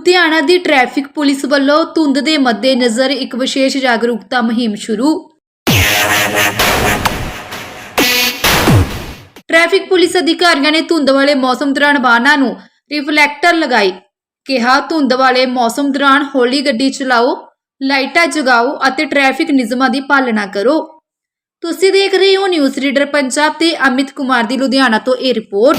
ਲੁਧਿਆਣਾ ਦੀ traffic police ਵੱਲੋਂ ਧੁੰਦ ਦੇ ਮੱਦੇਨਜ਼ਰ ਇੱਕ ਵਿਸ਼ੇਸ਼ ਜਾਗਰੂਕਤਾ ਮੁਹਿੰਮ ਸ਼ੁਰੂ। ਟ੍ਰੈਫਿਕ ਪੁਲਿਸ ਅਧਿਕਾਰੀਆਂ ਨੇ ਧੁੰਦ ਵਾਲੇ ਮੌਸਮ ਦੌਰਾਨ ਵਾਹਨਾਂ ਨੂੰ ਰਿਫਲੈਕਟਰ ਲਗਾਈ। ਕਿਹਾ, ਧੁੰਦ ਵਾਲੇ ਮੌਸਮ ਦੌਰਾਨ ਹੌਲੀ ਗੱਡੀ ਚਲਾਓ, ਲਾਈਟਾਂ ਜਗਾਓ ਅਤੇ ਟ੍ਰੈਫਿਕ ਨਿਯਮਾਂ ਦੀ ਪਾਲਣਾ ਕਰੋ। ਤੁਸੀਂ ਦੇਖ ਰਹੇ ਹੋ ਨਿਊਜ਼ ਰੀਡਰ ਪੰਜਾਬ ਤੇ ਅਮਿਤ ਕੁਮਾਰ ਦੀ ਲੁਧਿਆਣਾ ਤੋਂ ਇਹ report.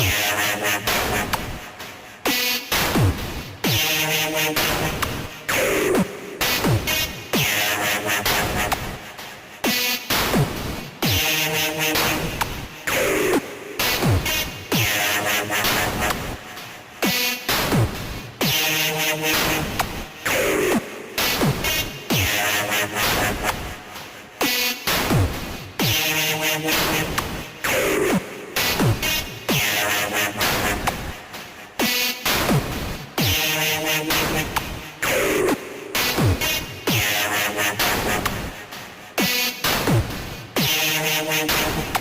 Thank you. Thank you.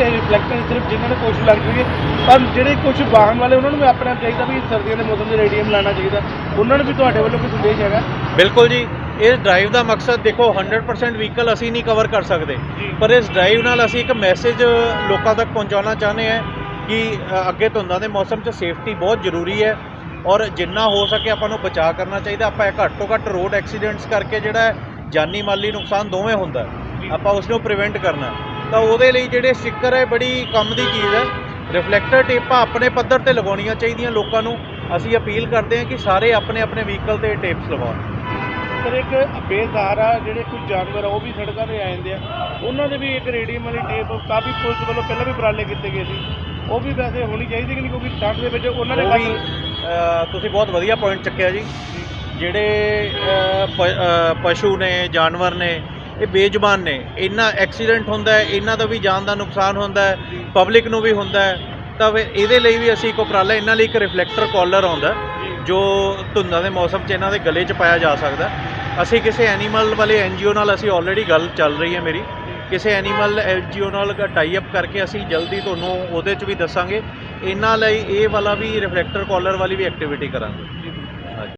Reflector ਸਿਰਫ ਜਿਨ੍ਹਾਂ ਨੇ ਕੁਛ ਲੱਗ ਜੂਗੇ ਪਰ ਜਿਹੜੇ ਕੁਝ ਵਾਹਨ ਵਾਲੇ ਉਹਨਾਂ ਨੂੰ ਵੀ ਆਪਣੇ ਆਪ ਚਾਹੀਦਾ ਵੀ ਸਰਦੀਆਂ ਦੇ ਮੌਸਮ 'ਚ ਰੇਡੀਅਮ ਲਾਣਾ ਚਾਹੀਦਾ। ਉਹਨਾਂ ਨੂੰ ਵੀ ਤੁਹਾਡੇ ਵੱਲੋਂ ਕੋਈ ਸੰਦੇਸ਼ ਹੈਗਾ? ਬਿਲਕੁਲ ਜੀ। ਇਸ ਡਰਾਈਵ ਦਾ ਮਕਸਦ ਦੇਖੋ 100% ਵਹੀਕਲ ਅਸੀਂ ਨਹੀਂ ਕਵਰ ਕਰ ਸਕਦੇ। ਪਰ ਇਸ ਡਰਾਈਵ ਨਾਲ ਅਸੀਂ ਇੱਕ ਮੈਸੇਜ ਲੋਕਾਂ ਤੱਕ ਪਹੁੰਚਾਉਣਾ ਚਾਹੁੰਦੇ ਹਾਂ ਕਿ ਅੱਗੇ ਧੁੰਦਾਂ ਦੇ ਮੌਸਮ 'ਚ ਸੇਫਟੀ ਬਹੁਤ ਜ਼ਰੂਰੀ ਹੈ। ਔਰ ਜਿੰਨਾ ਹੋ ਸਕੇ ਆਪਾਂ ਨੂੰ ਬਚਾਅ ਕਰਨਾ ਚਾਹੀਦਾ। ਆਪਾਂ ਇਹ ਘੱਟ ਤੋਂ ਘੱਟ ਰੋਡ ਐਕਸੀਡੈਂਟਸ ਕਰਕੇ ਜਿਹੜਾ ਹੈ, ਜਾਨੀ ਮਾਲੀ ਨੁਕਸਾਨ ਦੋਵੇਂ ਹੁੰਦਾ ਹੈ। ਆਪਾਂ ਉਸ ਨੂੰ ਪ੍ਰੀਵੈਂਟ ਕਰਨਾ ਹੈ। ਤਾਂ ਉਹਦੇ ਲਈ ਜਿਹੜੇ ਸਟicker ਹੈ ਬੜੀ ਕੰਮ ਦੀ ਚੀਜ਼ ਹੈ। ਰਿਫਲੈਕਟਰ ਟੇਪਾਂ ਆਪਣੇ ਪੱਧਰ ਤੇ ਲਗਾਉਣੀਆਂ ਚਾਹੀਦੀਆਂ ਲੋਕਾਂ ਨੂੰ। ਅਸੀਂ ਅਪੀਲ ਕਰਦੇ ਹਾਂ ਕਿ ਸਾਰੇ ਆਪਣੇ ਆਪਣੇ ਵਹੀਕਲ ਤੇ ਟੇਪਸ ਲਗਾਉਣ ਸਰ ਇੱਕ ਬੇਸਹਾਰਾ ਜਿਹੜੇ ਕੁਝ ਜਾਨਵਰ ਆ ਉਹ ਵੀ ਸੜਕਾਂ ਤੇ ਆ ਜਾਂਦੇ ਆ। ਉਹਨਾਂ ਦੇ ਵੀ ਇੱਕ ਰੇਡੀਅਮ ਵਾਲੀ ਟੇਪ ਕਾਫੀ ਪੁਲਿਸ ਵੱਲੋਂ ਪਹਿਲਾਂ ਵੀ ਉਪਰਾਲੇ ਕੀਤੇ ਗਏ ਸੀ। ਉਹ ਵੀ ਵੈਸੇ ਹੋਣੀ ਚਾਹੀਦੀ ਕਿ ਨਹੀਂ ਕਿਉਂਕਿ ਠੰਡ ਦੇ ਵਿੱਚ ਉਹਨਾਂ ਨੇ ਅ, ਤੁਸੀਂ ਬਹੁਤ ਵਧੀਆ ਪੁਆਇੰਟ ਚੱਕਿਆ ਜੀ। ਜਿਹੜੇ ਪਸ਼ੂ ਨੇ ਜਾਨਵਰ ਨੇ ਇਹ ਬੇਜ਼ੁਬਾਨ ਨੇ। ਇਹਨਾਂ ਐਕਸੀਡੈਂਟ ਹੁੰਦਾ ਹੈ ਇਹਨਾਂ ਦਾ ਵੀ ਜਾਨ ਦਾ ਨੁਕਸਾਨ ਹੁੰਦਾ ਹੈ ਪਬਲਿਕ ਨੂੰ ਵੀ ਹੁੰਦਾ ਹੈ। ਤਾਂ ਫਿਰ ਇਹਦੇ ਲਈ ਵੀ ਅਸੀਂ ਇੱਕ ਉਪਰਾਲਾ, ਇਹਨਾਂ ਲਈ ਇੱਕ ਰਿਫਲੈਕਟਰ ਕਾਲਰ ਆਉਂਦਾ ਜੋ ਧੁੰਦਾਂ ਦੇ ਮੌਸਮ 'ਚ ਇਹਨਾਂ ਦੇ ਗਲੇ 'ਚ ਪਾਇਆ ਜਾ ਸਕਦਾ ਅਸੀਂ ਕਿਸੇ ਐਨੀਮਲ ਵਾਲੇ ਐਨਜੀਓ ਨਾਲ ਅਸੀਂ ਆਲਰੇਡੀ ਗੱਲ ਚੱਲ ਰਹੀ ਹੈ ਮੇਰੀ। ਕਿਸੇ ਐਨੀਮਲ ਐਨਜੀਓ ਨਾਲ ਟਾਈ ਅਪ ਕਰਕੇ ਅਸੀਂ ਜਲਦੀ ਤੁਹਾਨੂੰ ਉਹਦੇ 'ਚ ਵੀ ਦੱਸਾਂਗੇ। ਇਹਨਾਂ ਲਈ ਇਹ ਵਾਲਾ ਵੀ ਰਿਫਲੈਕਟਰ ਕਾਲਰ ਵਾਲੀ ਵੀ ਐਕਟੀਵਿਟੀ ਕਰਾਂਗੇ।